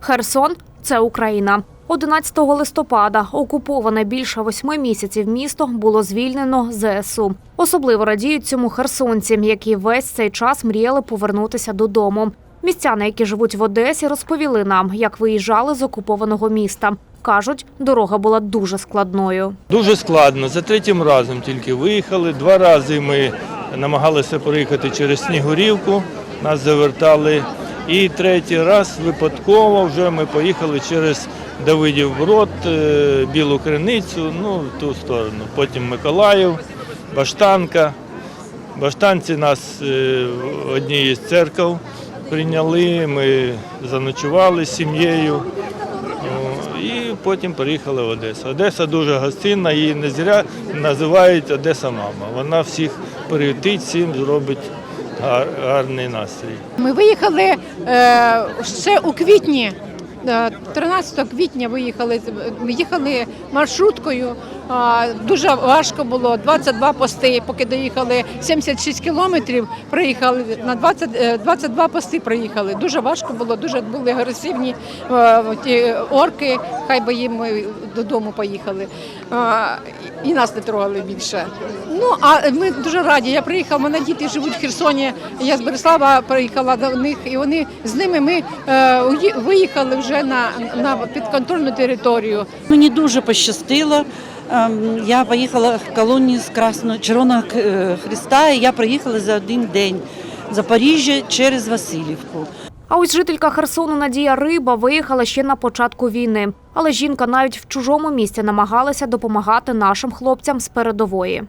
Херсон це Україна. 11 листопада окуповане більше восьми місяців місто було звільнено ЗСУ. Особливо радіють цьому херсонці, які весь цей час мріяли повернутися додому. Містяни, які живуть в Одесі, розповіли нам, як виїжджали з окупованого міста. кажуть, дорога була дуже складною. Дуже складно. За третім разом тільки виїхали. Два рази ми намагалися проїхати через Снігурівку, нас завертали. І третій раз випадково вже ми поїхали через Давидів Брод, е, Білу Криницю, ну в ту сторону. Потім Миколаїв, Баштанка. Баштанці нас е, в одній із церков прийняли, ми заночували з сім'єю. І потім приїхали в Одесу. Одеса дуже гостинна, її не зря називають Одеса мама. Вона всіх приютить, всім зробить гарний настрій. Ми виїхали е, ще у квітні. е, 13 квітня виїхали. Ми їхали маршруткою. Дуже важко було. 22 пости, поки доїхали 76 кілометрів. Приїхали на 20, е, 22 пости. Приїхали. Дуже важко було. Дуже були агресивні е, ті орки. Хай би їм додому поїхали. І нас не трогали більше. Ну а ми дуже раді. Я приїхала. Мене діти живуть в Херсоні. Я з Береслава приїхала до них, і вони з ними ми е, виїхали вже на, на підконтрольну територію. Мені дуже пощастило. Ем, Я поїхала в колонії з Красного Червоного е, Христа, і я приїхала за один день з Запоріжжя через Васильівку. А ось жителька Херсону Надія Риба виїхала ще на початку війни. Але жінка навіть в чужому місті намагалася допомагати нашим хлопцям з передової.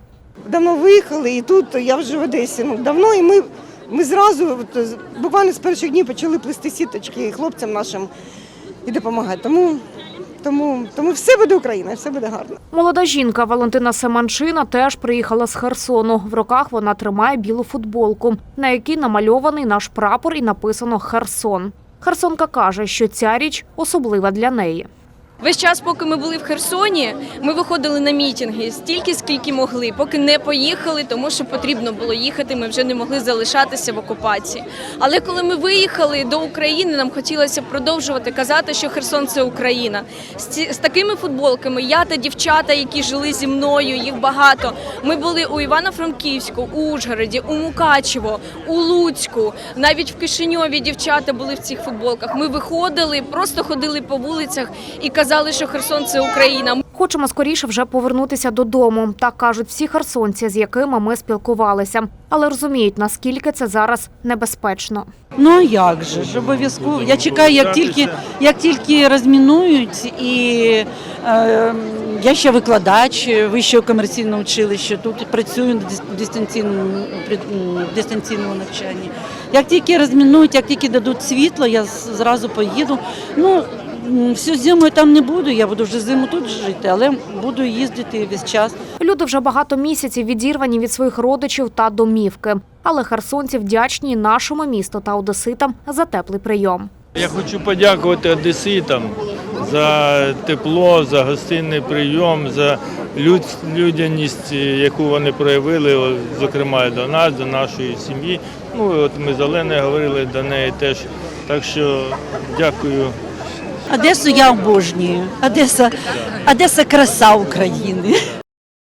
Давно виїхали, і тут я вже в Одесі. Ну, давно, і ми, ми зразу, от, буквально з перших днів почали плести сіточки хлопцям нашим і допомагати. Тому, тому, тому все буде Україна, все буде гарно. Молода жінка Валентина Семанчина теж приїхала з Херсону. В руках вона тримає білу футболку, на якій намальований наш прапор і написано Херсон. Херсонка каже, що ця річ особлива для неї. Весь час, поки ми були в Херсоні, ми виходили на мітинги стільки, скільки могли, поки не поїхали, тому що потрібно було їхати. Ми вже не могли залишатися в окупації. Але коли ми виїхали до України, нам хотілося продовжувати казати, що Херсон це Україна. З, такими футболками я та дівчата, які жили зі мною, їх багато. Ми були у Івано-Франківську, у Ужгороді, у Мукачево, у Луцьку, навіть в Кишиньові дівчата були в цих футболках. Ми виходили, просто ходили по вулицях і казали, що Херсон це Україна. Хочемо скоріше вже повернутися додому. Так кажуть всі херсонці, з якими ми спілкувалися, але розуміють, наскільки це зараз небезпечно. Ну а як же ж обов'язково? Я чекаю, як тільки, як тільки розмінують, і е, я ще викладач вищого комерційного училища. Тут працюю на дис- дистанційному дистанційному навчанні. Як тільки розмінують, як тільки дадуть світло, я зразу поїду. Ну всю зиму я там не буду. Я буду вже зиму тут жити, але буду їздити весь час. Люди вже багато місяців відірвані від своїх родичів та домівки. Але херсонці вдячні нашому місту та одеситам за теплий прийом. Я хочу подякувати одеситам за тепло, за гостинний прийом, за люд, людяність, яку вони проявили, зокрема і до нас, до нашої сім'ї. Ну от ми з Оленою говорили до неї теж. Так що дякую. Одесу я обожнюю. Одеса, Одеса краса України.